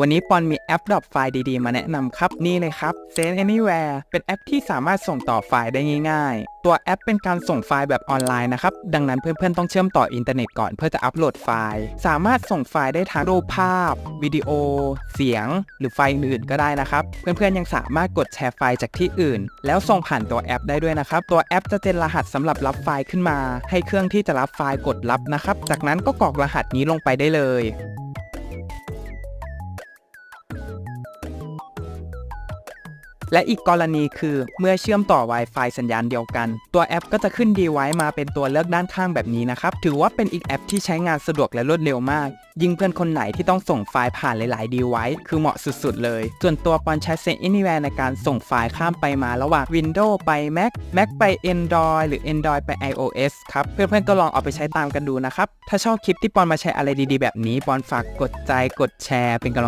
วันนี้ปอนมีแอปดรอปไฟล์ดีๆ มาแนะนำครับ นี่เลยครับ Send Anywhere เป็นแอปที่สามารถส่งต่อไฟล์ได้ง่าย ๆ ตัวแอปเป็นการส่งไฟล์แบบออนไลน์นะครับ ดังนั้นเพื่อนๆ ต้องเชื่อมต่ออินเทอร์เน็ตก่อนเพื่อจะอัปโหลดไฟล์ สามารถส่งไฟล์ได้ทั้งรูปภาพ วิดีโอ เสียง หรือไฟล์อื่นๆ ก็ได้นะครับ เพื่อนๆ ยังสามารถกดแชร์ไฟล์จากที่อื่น แล้วส่งผ่านตัวแอปได้ด้วยนะครับ ตัวแอปจะเจนรหัสสำหรับรับไฟล์ขึ้นมา ให้เครื่องที่จะรับไฟล์กดรับนะครับ จากนั้นก็กรอกรหัสนี้ลงไปได้เลย และอีกกรณีคือเมื่อเชื่อมต่อ Wi-Fi สัญญาณเดียวกัน ตัวแอปก็จะขึ้น device มาเป็นตัวเลือกด้านข้างแบบนี้นะครับ ถือว่าเป็นอีกแอปที่ใช้งานสะดวกและรวดเร็วมาก ยิ่งเพื่อนคนไหนที่ต้องส่งไฟล์ผ่านหลายๆ device คือเหมาะสุดๆ เลย ส่วนตัวปอนใช้ Send Anywhere ในการส่งไฟล์ข้ามไปมาระหว่าง Windows ไป Mac Mac ไป Android หรือ Android ไป iOS ครับ เพื่อนๆก็ลองเอาไปใช้ตามกันดูนะครับ ถ้าชอบคลิปที่ปอนมาแชร์อะไรดีๆ แบบนี้ปอนฝากกดใจกดแชร์เป็นกำลัง